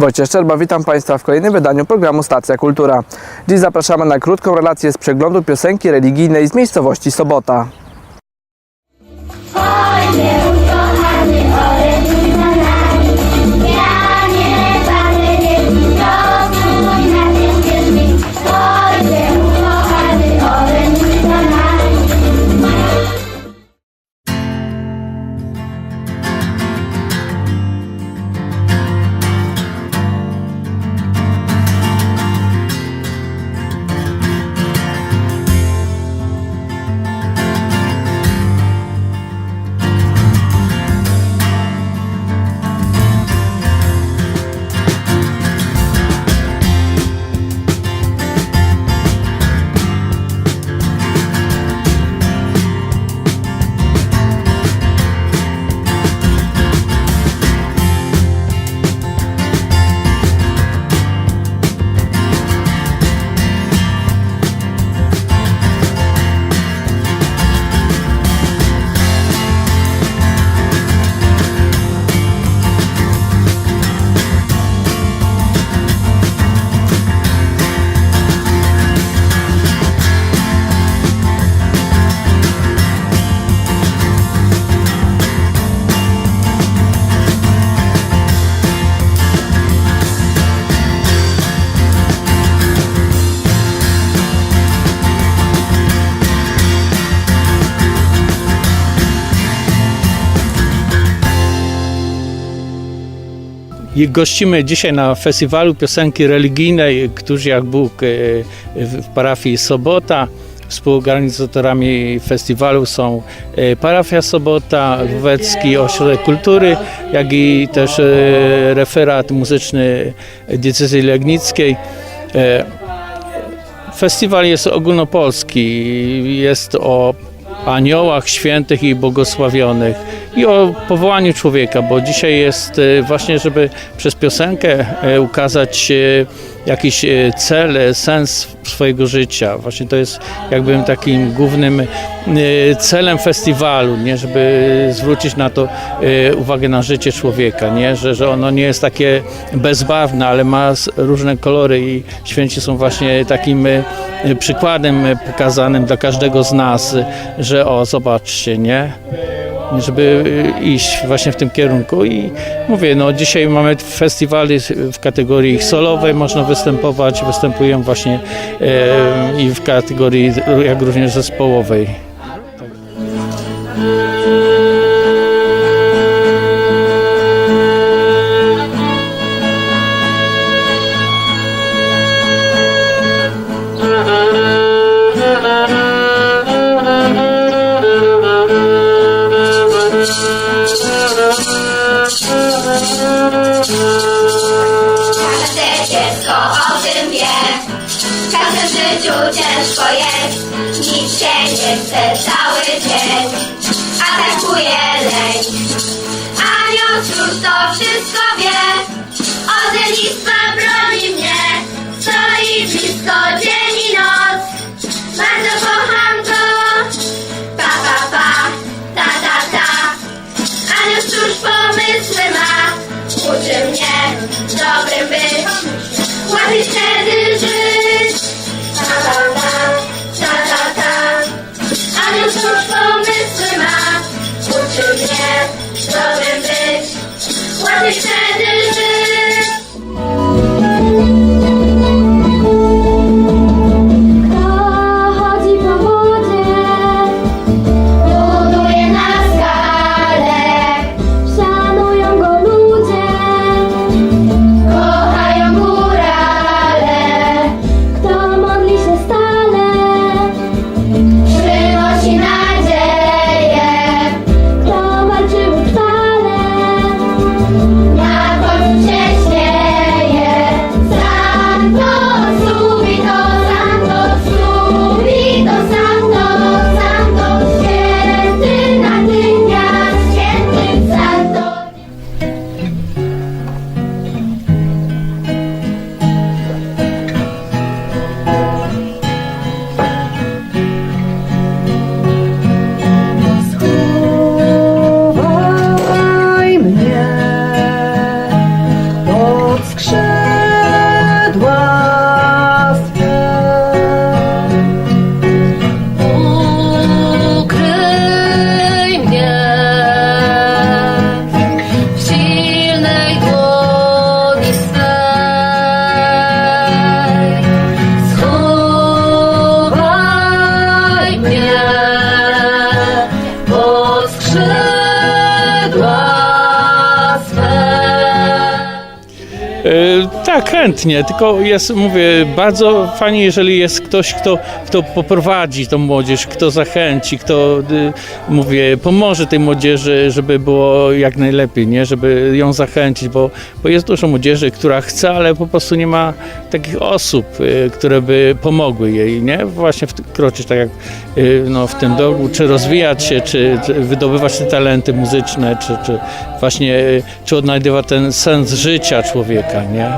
Wojciech Szczerba, witam Państwa w kolejnym wydaniu programu Stacja Kultura. Dziś zapraszamy na krótką relację z przeglądu piosenki religijnej z miejscowości Sobota. Ojcze gościmy dzisiaj na festiwalu piosenki religijnej, którzy jak Bóg e, w parafii Sobota. Współorganizatorami festiwalu są e, parafia Sobota, Lwowecki Ośrodek Kultury, jak i też e, referat muzyczny diecezji legnickiej. Festiwal jest ogólnopolski, jest o aniołach świętych i błogosławionych. I o powołaniu człowieka, bo dzisiaj jest e, właśnie, żeby przez piosenkę e, ukazać e, jakiś e, cel, e, sens swojego życia. Właśnie to jest jakby takim głównym e, celem festiwalu, nie? żeby zwrócić na to uwagę na życie człowieka, nie? Że, że ono nie jest takie bezbarwne, ale ma różne kolory i święci są właśnie takim przykładem pokazanym dla każdego z nas, że o, zobaczcie, nie? żeby iść właśnie w tym kierunku i mówię, no dzisiaj mamy festiwali w kategorii solowej, można występować, występują właśnie e, i w kategorii jak również zespołowej. Każde dziecko tym wie, w każdym życiu ciężko jest, nic się nie chce cały dzień, atakuje lęk. Anioł cóż to wszystko wie, od lenistwa broni mnie, stoi blisko dzień i noc, bardzo kocham chętnie, tylko jest, mówię, bardzo fajnie, jeżeli jest ktoś, kto, kto poprowadzi tą młodzież, kto zachęci, kto, y, mówię, pomoże tej młodzieży, żeby było jak najlepiej, nie? Żeby ją zachęcić, bo, bo jest dużo młodzieży, która chce, ale po prostu nie ma takich osób, y, które by pomogły jej, nie? Właśnie wkroczyć tak jak y, no, w tym drogu, czy rozwijać się, czy, czy wydobywać te talenty muzyczne, czy, czy właśnie, czy odnajdywać ten sens życia człowieka, nie?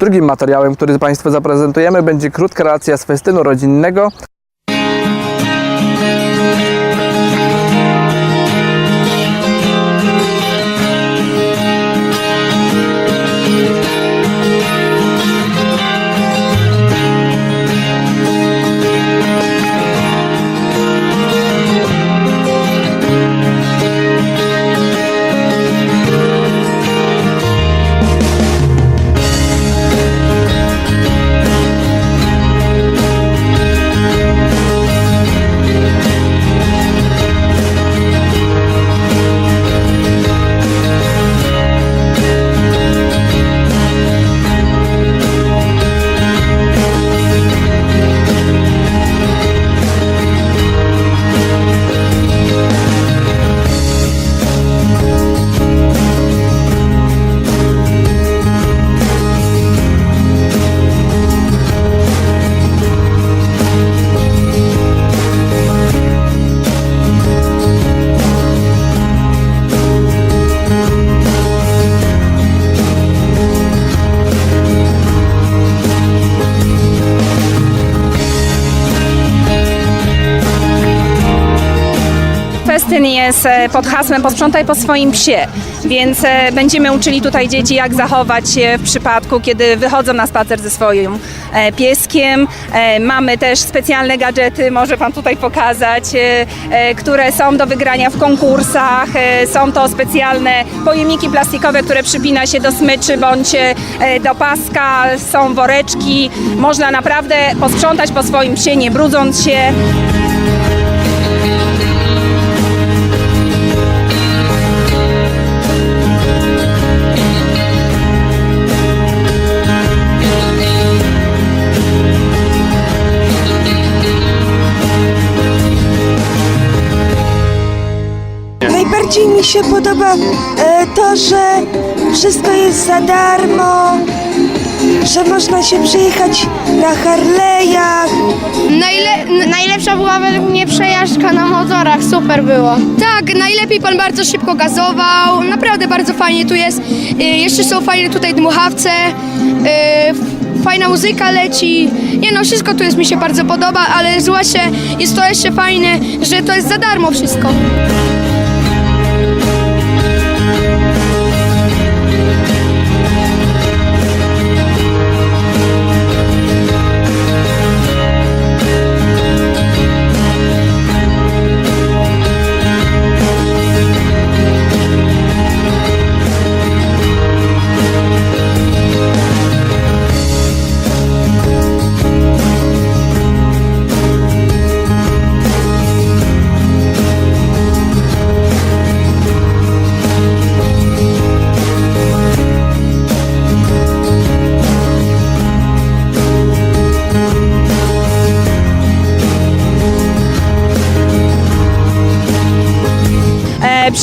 Drugim materiałem, który Państwu zaprezentujemy, będzie krótka relacja z festynu rodzinnego. E, pod hasłem Posprzątaj po swoim psie, więc e, będziemy uczyli tutaj dzieci, jak zachować się w przypadku, kiedy wychodzą na spacer ze swoim e, pieskiem. E, Mamy też specjalne gadżety, może Pan tutaj pokazać, które są do wygrania w konkursach. Są to specjalne pojemniki plastikowe, które przypina się do smyczy bądź do paska. Są woreczki. Można naprawdę posprzątać po swoim psie, nie brudząc się. Najbardziej mi się podoba e, to, że wszystko jest za darmo, że można się przejechać na Harley'ach. Najle- najlepsza była według mnie przejażdżka na motorach, super było. Tak, najlepiej pan bardzo szybko gazował, naprawdę bardzo fajnie tu jest. Y, jeszcze są fajne tutaj dmuchawce. Y, fajna muzyka leci. Nie no, wszystko tu jest, mi się bardzo podoba, ale zwłaszcza jest to jeszcze fajne, że to jest za darmo wszystko.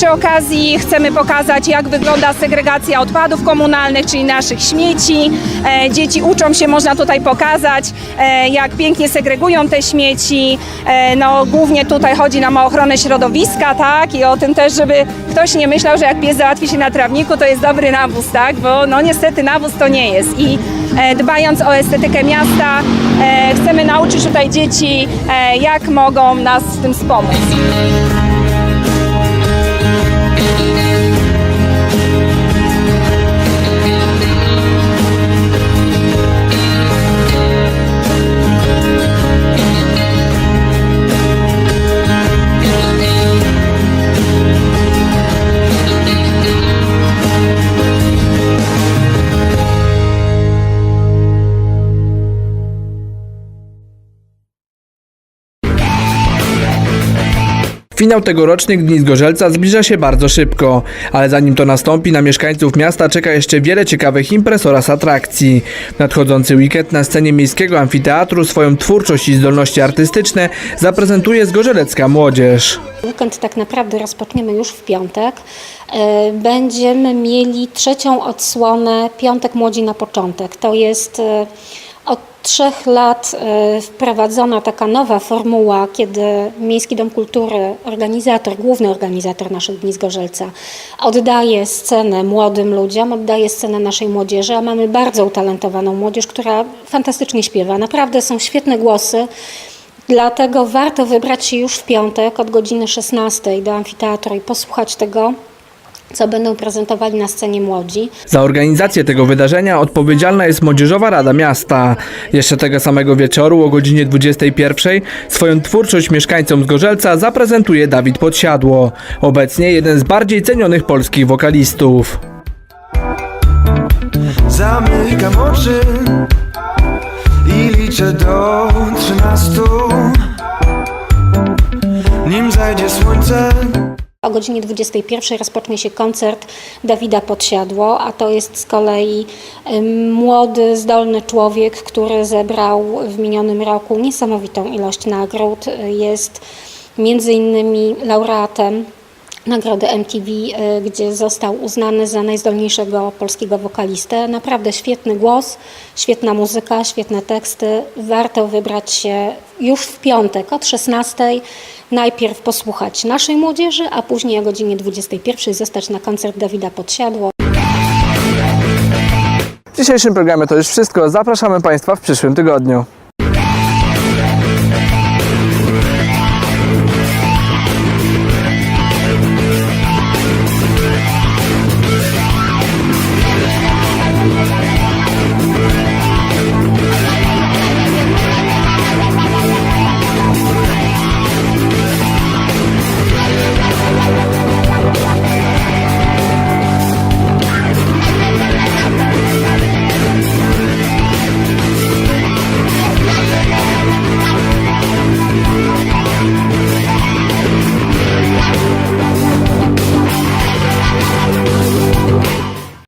Przy okazji chcemy pokazać, jak wygląda segregacja odpadów komunalnych, czyli naszych śmieci. E, Dzieci uczą się, można tutaj pokazać, e, jak pięknie segregują te śmieci. E, No, głównie tutaj chodzi nam o ochronę środowiska, tak? I o tym też, żeby ktoś nie myślał, że jak pies załatwi się na trawniku, to jest dobry nawóz, tak? Bo no niestety nawóz to nie jest. I dbając o estetykę miasta, chcemy nauczyć tutaj dzieci, jak mogą nas w tym wspomóc. Finał tegorocznych Dni z Gorzelca zbliża się bardzo szybko, ale zanim to nastąpi, na mieszkańców miasta czeka jeszcze wiele ciekawych imprez oraz atrakcji. Nadchodzący weekend na scenie Miejskiego Amfiteatru swoją twórczość i zdolności artystyczne zaprezentuje zgorzelecka młodzież. Weekend tak naprawdę rozpoczniemy już w piątek. E, Będziemy mieli trzecią odsłonę Piątek Młodzi na początek. To jest e, od trzech lat e, wprowadzona taka nowa formuła, kiedy Miejski Dom Kultury, organizator, główny organizator naszych Dni z Gorzelca, oddaje scenę młodym ludziom, oddaje scenę naszej młodzieży, a mamy bardzo utalentowaną młodzież, która fantastycznie śpiewa. Naprawdę są świetne głosy. Dlatego warto wybrać się już w piątek od godziny 16 do amfiteatru i posłuchać tego, co będą prezentowali na scenie młodzi. Za organizację tego wydarzenia odpowiedzialna jest Młodzieżowa Rada Miasta. Jeszcze tego samego wieczoru o godzinie 21 swoją twórczość mieszkańcom Zgorzelca zaprezentuje Dawid Podsiadło, obecnie jeden z bardziej cenionych polskich wokalistów. Zamykam oczy i liczę do trzynastu Nim zajdzie słońce O godzinie 21 rozpocznie się koncert Dawida Podsiadło, a to jest z kolei młody, zdolny człowiek, który zebrał w minionym roku niesamowitą ilość nagród. Jest między innymi laureatem nagrody MTV, e, gdzie został uznany za najzdolniejszego polskiego wokalistę. Naprawdę świetny głos, świetna muzyka, świetne teksty. Warto wybrać się już w piątek od 16. Najpierw posłuchać naszej młodzieży, a później o godzinie 21 zostać na koncert Dawida Podsiadło. W dzisiejszym programie to już wszystko. Zapraszamy Państwa w przyszłym tygodniu.